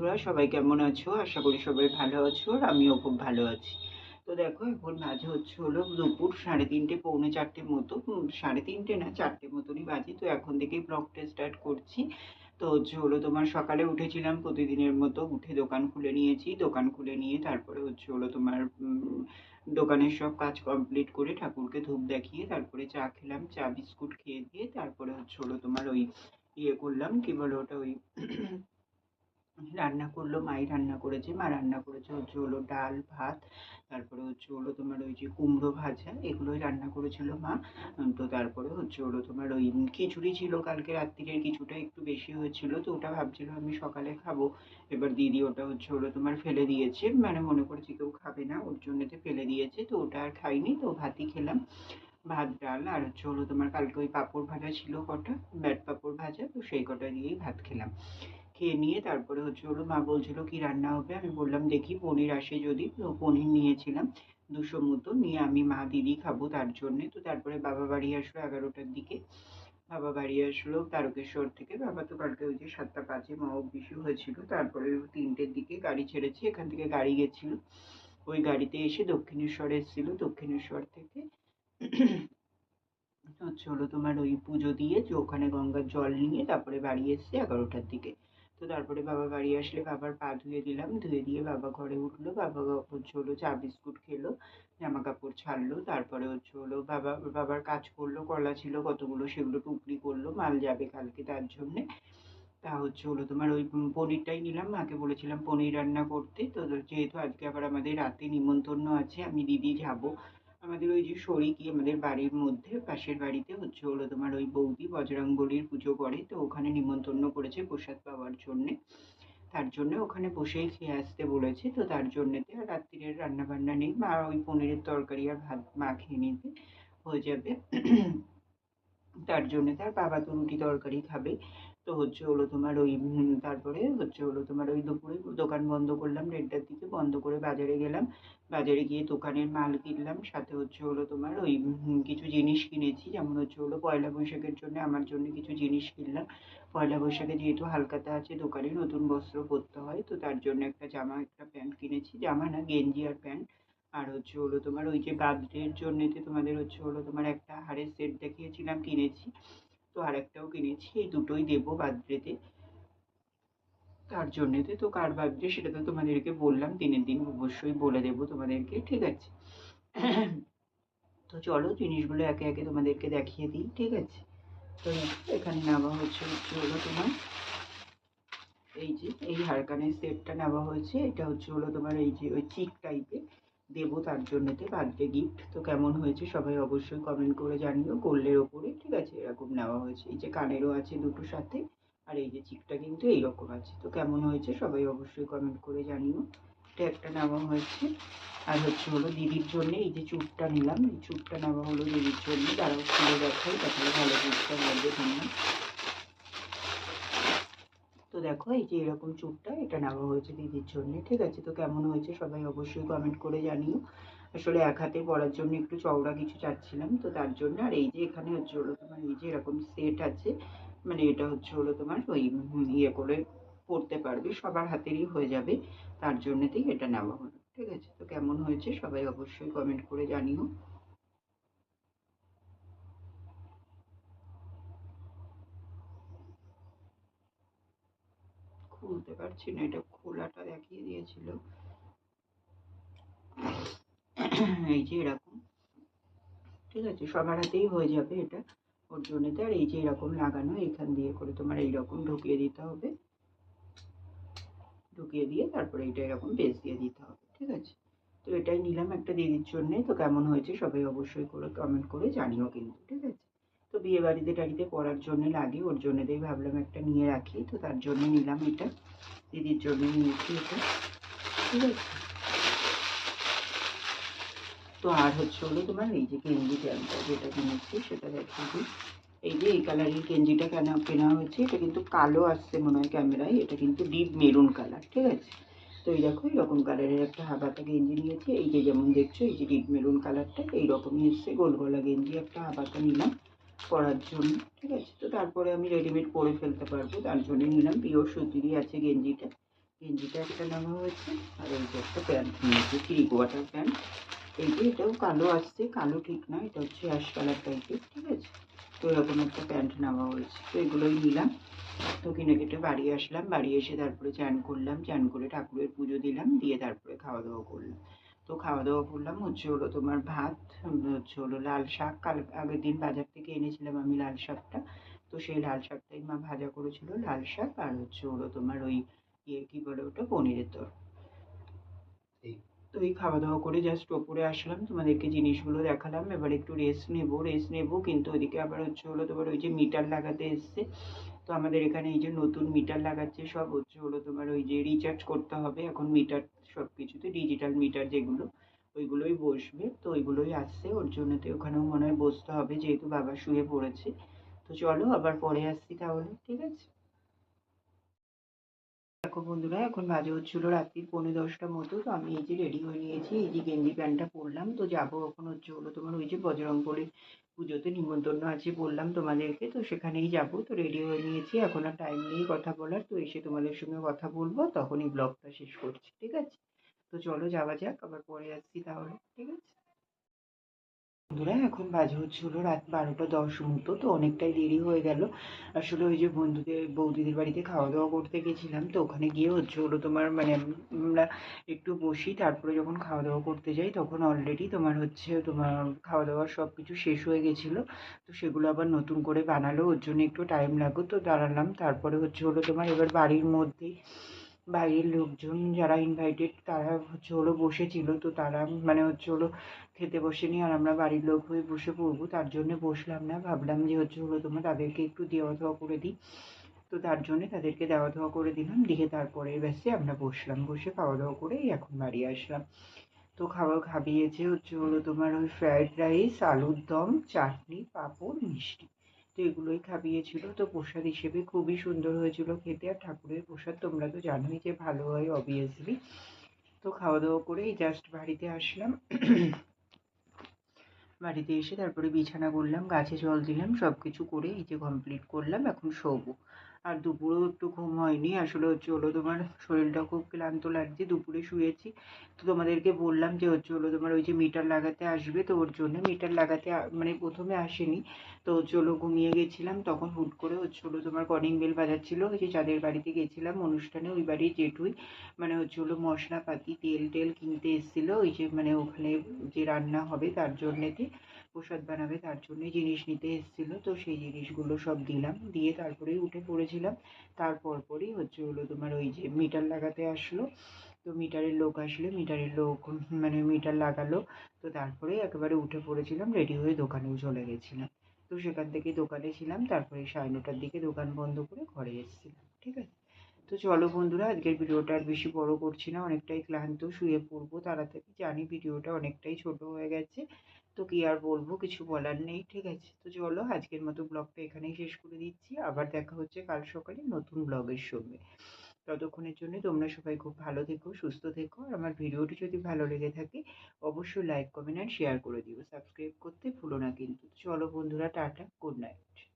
বন্ধুরা, সবাই কেমন আছো? আশা করি সবাই ভালো আছো আর আমিও খুব ভালো আছি। তো দেখো, এখন মাঝে হচ্ছে হলো দুপুর সাড়ে তিনটে, পৌনে চারটে মতো। সাড়ে তিনটে না, চারটে মতনই বাজে। তো এখন থেকেই ব্লগটা স্টার্ট করছি। তো হচ্ছে হলো তোমার সকালে উঠেছিলাম, প্রতিদিনের মতো উঠে দোকান খুলে নিয়েছি। দোকান খুলে নিয়ে তারপরে হচ্ছে হলো তোমার দোকানের সব কাজ কমপ্লিট করে ঠাকুরকে ধূপ দেখিয়ে তারপরে চা খেলাম, চা বিস্কুট খেয়ে দিয়ে তারপরে হচ্ছে হলো তোমার ওই ইয়ে করলাম, কি বলে ওটা ওই রান্না করল, মাই রান্না করেছে, মা রান্না করেছে হচ্ছে হলো ডাল, ভাত, তারপরে হচ্ছে হলো তোমার ওই যে কুমড়ো ভাজা, এগুলোই রান্না করেছিল মা। তো তারপরে হচ্ছে হলো তোমার ওই খিচুড়ি ছিল কালকে রাত্রিরের, কিছুটা একটু বেশি হয়েছিল, তো ওটা ভাবছিলাম আমি সকালে খাব। এবার দিদি ওটা হচ্ছে হলো তোমার ফেলে দিয়েছে মানে মনে করেছি কেউ খাবে না, ওর জন্যতে ফেলে দিয়েছে, তো ওটা আর খাইনি, তো ভাতই খেলাম। ভাত, ডাল আর হচ্ছে হলো তোমার কালকে ওই পাঁপড় ভাজা ছিল কটা, ব্যাট পাঁপড় ভাজা, তো সেই কটা দিয়েই ভাত খেলাম। খেয়ে নিয়ে তারপরে হচ্ছে হলো মা বলছিল, কি রান্না হবে? আমি বললাম, দেখি পনির আসে যদি। তো পনির নিয়েছিলাম দুশো মতো, নিয়ে আমি মা দিদি খাব তার জন্যে। তো তারপরে বাবা বাড়ি আসলো এগারোটার দিকে। বাবা বাড়ি আসলো তারকেশ্বর থেকে। বাবা তো কালকে ওই যে সাতটা পাঁচে মা বিশু হয়েছিল। তারপরে তিনটের দিকে গাড়ি ছেড়েছে, এখান থেকে গাড়ি গেছিল। ওই গাড়িতে এসে দক্ষিণেশ্বর এসেছিল। দক্ষিণেশ্বর থেকে হচ্ছে হলো তোমার ওই পুজো দিয়ে যে ওখানে গঙ্গার জল নিয়ে তারপরে বাড়ি এসছে এগারোটার দিকে। তো তারপরে বাবা বাড়ি আসলে বাবার পা ধুয়ে দিলাম। ধুয়ে দিয়ে বাবা ঘরে উঠল। বাবা হচ্ছে হলো চা বিস্কুট খেলো জামা কাপড় ছাড়লো। তারপরে হচ্ছে হলো বাবা, বাবার কাজ করল, কলা ছিল কতগুলো সেগুলো টুকরি করল। মাল যাবে কালকে তার জন্যে। তা হচ্ছে হলো তোমার ওই পনিরটাই নিলাম। মাকে বলেছিলাম পনির রান্না করতে। তো যেহেতু আজকে আবার আমাদের রাতে নিমন্ত্রণ আছে, আমি দিদি যাব। আমাদের ওই যে শরিকি আমাদের বাড়ির মধ্যে, পাশের বাড়িতে হচ্ছে হলো তোমার ওই বৌদি বজরংবলির পুজো করে, তো ওখানে নিমন্ত্রণ করেছে প্রসাদ পাওয়ার জন্যে। তার জন্য ওখানে বসেই খেয়ে আসতে বলেছে, তো তার জন্যেতে আর রান্না বান্না নেই, মা ওই পনিরের তরকারি আর ভাত মা খেয়ে নিতে হয়ে যাবে। তার জন্যে তার বাবা তো রুটি তরকারি খাবে। তো হচ্ছে হলো তোমার ওই তারপরে হচ্ছে হলো তোমার ওই দুপুরে দোকান বন্ধ করলাম, দেড়টার দিকে বন্ধ করে বাজারে গেলাম। বাজারে গিয়ে দোকানের মাল কিনলাম, সাথে হচ্ছে হলো তোমার ওই কিছু জিনিস কিনেছি। যেমন হচ্ছে হলো পয়লা বৈশাখের জন্য আমার জন্য কিছু জিনিস কিনলাম। পয়লা বৈশাখে যেহেতু হালকাতা আছে, দোকানে নতুন বস্ত্র পরতে হয়। তো তার জন্য একটা জামা, একটা প্যান্ট কিনেছি। জামা না, গেঞ্জি আর প্যান্ট। আর হচ্ছে হলো তোমার ওই যে বার্থডের জন্যেতে তোমাদের হচ্ছে হলো তোমার একটা হারের সেট দেখিয়েছিলাম, কিনেছি। তো আর একটাও কিনেছি, এই দুটোই দেবো বার্থডেতে তার জন্যেতে তো কার বার্থডে সেটা তো তোমাদেরকে বললাম, দিনের দিন অবশ্যই বলে দেবো তোমাদেরকে, ঠিক আছে? তো চলো জিনিসগুলো একে একে তোমাদেরকে দেখিয়ে দিই, ঠিক আছে? তো এখানে নেওয়া হচ্ছে হচ্ছে হলো তোমার, এই যে, এই হারকানের সেটটা নেওয়া হয়েছে। এটা হচ্ছে হলো তোমার এই যে ওই চিক টাইপের দেবো তার জন্যতে বার্থডে গিফট তো কেমন হয়েছে সবাই অবশ্যই কমেন্ট করে জানিও। গোল্ডের ওপরে, ঠিক আছে? এরকম নেওয়া হয়েছে। এই যে কানেরও আছে দুটো সাথে, আর এই যে চিকটা কিন্তু এইরকম আছে। তো কেমন হয়েছে সবাই অবশ্যই কমেন্ট করে জানিও। এটা একটা নেওয়া হয়েছে। আর হচ্ছে হলো দিদির জন্য এই যে চুপটা নিলাম। এই চুপটা নেওয়া হলো দিদির জন্য। তারাও খুলে দেখাই তাহলে ভালো বুঝতে পারবে তোমরা দেখো, এই যে এরকম চুপটা, এটা নেওয়া হয়েছে দিদির জন্য, ঠিক আছে? তো কেমন হয়েছে সবাই অবশ্যই কমেন্ট করে জানিও। আসলে এক হাতে পরার জন্য একটু চওড়া কিছু চাচ্ছিলাম, তো তার জন্য। আর এই যে এখানে হচ্ছে হলো তোমার, এই যে এরকম সেট আছে মানে এটা হচ্ছে হলো তোমার ওই ইয়ে করে পরতে পারবে, সবার হাতেরই হয়ে যাবে, তার জন্যতেই এটা নেওয়া হলো, ঠিক আছে? তো কেমন হয়েছে সবাই অবশ্যই কমেন্ট করে জানিও। পারছি না এটা খোলাটা দেখিয়ে দিয়েছিল। এই যে এরকম। ঠিক আছে, সবার হাতেই হয়ে যাবে এটা। ওর জন্যতে আর এই যে এরকম লাগানো, এখান দিয়ে করে তোমার এইরকম ঢুকিয়ে দিতে হবে। ঢুকিয়ে দিয়ে তারপরে এটা এরকম বেস দিয়ে দিতে হবে, ঠিক আছে? তো এটাই নিলাম একটা দিদির জন্যে। তো কেমন হয়েছে সবাই অবশ্যই করে কমেন্ট করে জানিও কিন্তু, ঠিক আছে? বিয়ে বাড়িতে টাড়িতে পড়ার জন্য লাগে, ওর জন্যতেই ভাবলাম একটা নিয়ে রাখি, তো তার জন্য নিলাম এটা। দিদির জন্য নিয়েছি এটা। ঠিক আছে। তো আর হচ্ছে হলো তোমার এই যে গেঞ্জি প্যান্টটা যেটা কিনেছি, সেটা দিই এই যে এই কালারের গেঞ্জিটা কেন, কেনা হয়েছে, এটা কিন্তু কালো আসছে মনে হয় ক্যামেরায়, এটা কিন্তু ডিপ মেরুন কালার ঠিক আছে? তো এই দেখো এরকম কালারের একটা হাবাতা গেঞ্জি নিয়েছি। এই যে যেমন দেখছ, এই যে ডিপ মেরুন কালারটা এইরকমই এসছে, গোল গলা গেঞ্জি একটা হাবাতা নিলাম। পরার জন্য, ঠিক আছে? তো তারপরে আমি রেডিমেড পরে ফেলতে পারব। তার জন্য নিলাম পিওর সুতিরই আছে গেঞ্জিটা। গেঞ্জিটা একটা নেওয়া হয়েছে, আর এই যে একটা প্যান্ট নিয়েছি থ্রি কোয়ার্টার প্যান্ট এই যে এটাও কালো আসছে, কালো ঠিক না, এটা হচ্ছে অ্যাশ কালার টাইপের ঠিক আছে? তো এরকম একটা প্যান্ট নেওয়া হয়েছে, তো এগুলোই নিলাম। তো কিনে কেটে বাড়ি আসলাম, বাড়ি এসে তারপরে চান করলাম, চান করে ঠাকুরের পুজো দিলাম, দিয়ে তারপরে খাওয়া দাওয়া করলাম। তো খাওয়া দাওয়া করলাম। হচ্ছে হলো তোমার ভাত হচ্ছে হলো লাল শাক। কাল আগের দিন বাজার থেকে এনেছিলাম আমি লাল শাকটা। তো সেই লাল শাকটাই মা ভাজা করেছিল লাল শাক আর হচ্ছে হলো তোমার ওই ইয়ে কী বলে ওটা পনিরের তর তো এই খাওয়া দাওয়া করে জাস্ট ওপরে আসলাম তোমাদেরকে জিনিসগুলো দেখালাম। এবার একটু রেস্ট নেব রেস্ট নেব কিন্তু ওইদিকে আবার হচ্ছে হলো তোমার ওই যে মিটার লাগাতে এসছে। তো আমাদের এখানে এই যে নতুন মিটার লাগাচ্ছে, সব হচ্ছে হলো তোমার ওই যে রিচার্জ করতে হবে। এখন মিটার সব কিছুতে ডিজিটাল মিটার যেগুলো, ওইগুলোই বসবে। তো ওইগুলোই আসছে, ওর জন্য তো ওখানেও মনে হয় বসতে হবে যেহেতু বাবা শুয়ে পড়েছে। তো চলো আবার পরে আসছি তাহলে, ঠিক আছে? দেখো বন্ধুরা, এখন বাজে হচ্ছিল রাত্রি পৌনে দশটা মতো, তো আমি এই যে রেডি হয়ে নিয়েছি। এই যে গেঞ্জি প্যান্টটা পরলাম, তো যাব এখন হচ্ছে হলো তোমার ওই যে বজরংবলী পুজোতে নিমন্ত্রণ আছে বললাম তোমাদেরকে, তো সেখানেই যাব। তো রেডি হয়ে নিয়েছি, এখন আর টাইম নেই কথা বলার। তো এসে তোমাদের সঙ্গে কথা বলব, তখনই ব্লগটা শেষ করছি, ঠিক আছে? তো চলো যাওয়া যাক, আবার পরে আসছি তাহলে, ঠিক আছে? বন্ধুরা, এখন বাজে হচ্ছে হলো রাত বারোটা দশ মতো তো অনেকটাই দেরি হয়ে গেল। আসলে ওই যে বন্ধুদের, বৌদিদের বাড়িতে খাওয়া দাওয়া করতে গেছিলাম, তো ওখানে গিয়ে হচ্ছে হলো তোমার মানে আমরা একটু বসি, তারপরে যখন খাওয়া দাওয়া করতে যাই, তখন অলরেডি তোমার হচ্ছে তোমার খাওয়া দাওয়া সব কিছু শেষ হয়ে গেছিল। তো সেগুলো আবার নতুন করে বানালো ওর জন্য একটু টাইম লাগল তো দাঁড়ালাম। তারপরে হচ্ছে হলো তোমার এবার বাড়ির মধ্যেই বাইরের লোকজন যারা ইনভাইটেড তারা হচ্ছে হলো বসেছিল। তো তারা মানে হচ্ছে হলো খেতে বসেনি আর আমরা বাড়ির লোক হয়ে বসে পড়ব। তার জন্য বসলাম না। ভাবলাম যে হচ্ছে হলো তোমার তাদেরকে একটু দেওয়া দেওয়া করে দিই। তো তার জন্যে তাদেরকে দেওয়া দেওয়া করে দিলাম। দিয়ে তারপরে ব্যাসে আমরা বসলাম। বসে খাওয়া দাওয়া করে এখন বাড়ি আসলাম। তো খাওয়া খাবিয়েছে হচ্ছে হলো তোমার ওই ফ্রায়েড রাইস আলুর দম, চাটনি, পাঁপড়, মিষ্টি। তো এগুলোই খাবিয়েছিল, তো প্রসাদ হিসেবে খুবই সুন্দর হয়েছিল খেতে। আর ঠাকুরের প্রসাদ তোমরা তো জানোই যে ভালো হয় অবভিয়াসলি তো খাওয়া দাওয়া করে জাস্ট বাড়িতে আসলাম। বাড়িতে এসে তারপরে বিছানা করলাম, গাছে জল দিলাম সব কিছু করে এই যে কমপ্লিট করলাম, এখন শোবো। আর দুপুরেও একটু ঘুম হয়নি। আসলে হচ্ছে হলো তোমার শরীরটা খুব ক্লান্ত লাগছে, দুপুরে শুয়েছি। তো তোমাদেরকে বললাম যে হচ্ছে হলো তোমার ওই যে মিটার লাগাতে আসবে, তো ওর জন্য মিটার লাগাতে মানে প্রথমে আসেনি। তো হচ্ছে হলো ঘুমিয়ে গেছিলাম, তখন হুট করে হচ্ছে হলো তোমার কলিং বেল বাজাচ্ছিল। ওই যে যাদের বাড়িতে গেছিলাম, অনুষ্ঠানে ওই বাড়ির জেঠুই মানে হচ্ছে হলো মশলাপাতি, তেল টেল কিনতে এসেছিল। ওই যে মানে ওখানে যে রান্না হবে তার জন্যেতে। প্রসাদ বানাবে, তার জন্য জিনিস নিতে এসেছিল। তো সেই জিনিসগুলো সব দিলাম, দিয়ে তারপরেই উঠে পড়েছিলাম। তারপর পরই হচ্ছে হলো তোমার ওই যে মিটার লাগাতে আসলো। তো মিটারের লোক আসলে, মিটারের লোক মানে মিটার লাগালো। তো তারপরে একেবারে উঠে পড়েছিলাম, রেডি হয়ে দোকানেও চলে গেছিলাম। তো সেখান থেকে দোকানে ছিলাম, তারপরে সাড়ে নটার দিকে দোকান বন্ধ করে ঘরে এসেছিলাম, ঠিক আছে? তো চলো বন্ধুরা, আজকের ভিডিওটা আর বেশি বড় করছি না, অনেকটাই ক্লান্ত, শুয়ে পড়ব তাড়াতাড়ি। জানি ভিডিওটা অনেকটাই ছোট হয়ে গেছে। তো কি আর বলব, কিছু বলার নেই, ঠিক আছে? তো চলো আজকের মতো ব্লগটা এখানেই শেষ করে দিচ্ছি। আবার দেখা হচ্ছে কাল সকালে নতুন ব্লগের সঙ্গে। ততক্ষণের জন্য তোমরা সবাই খুব ভালো থেকো, সুস্থ থেকো। আর আমার ভিডিওটি যদি ভালো লেগে থাকে, অবশ্যই লাইক কমেন্ট আর শেয়ার করে দিও। সাবস্ক্রাইব করতে ভুলো না কিন্তু। চলো বন্ধুরা, টাটা গুড নাইট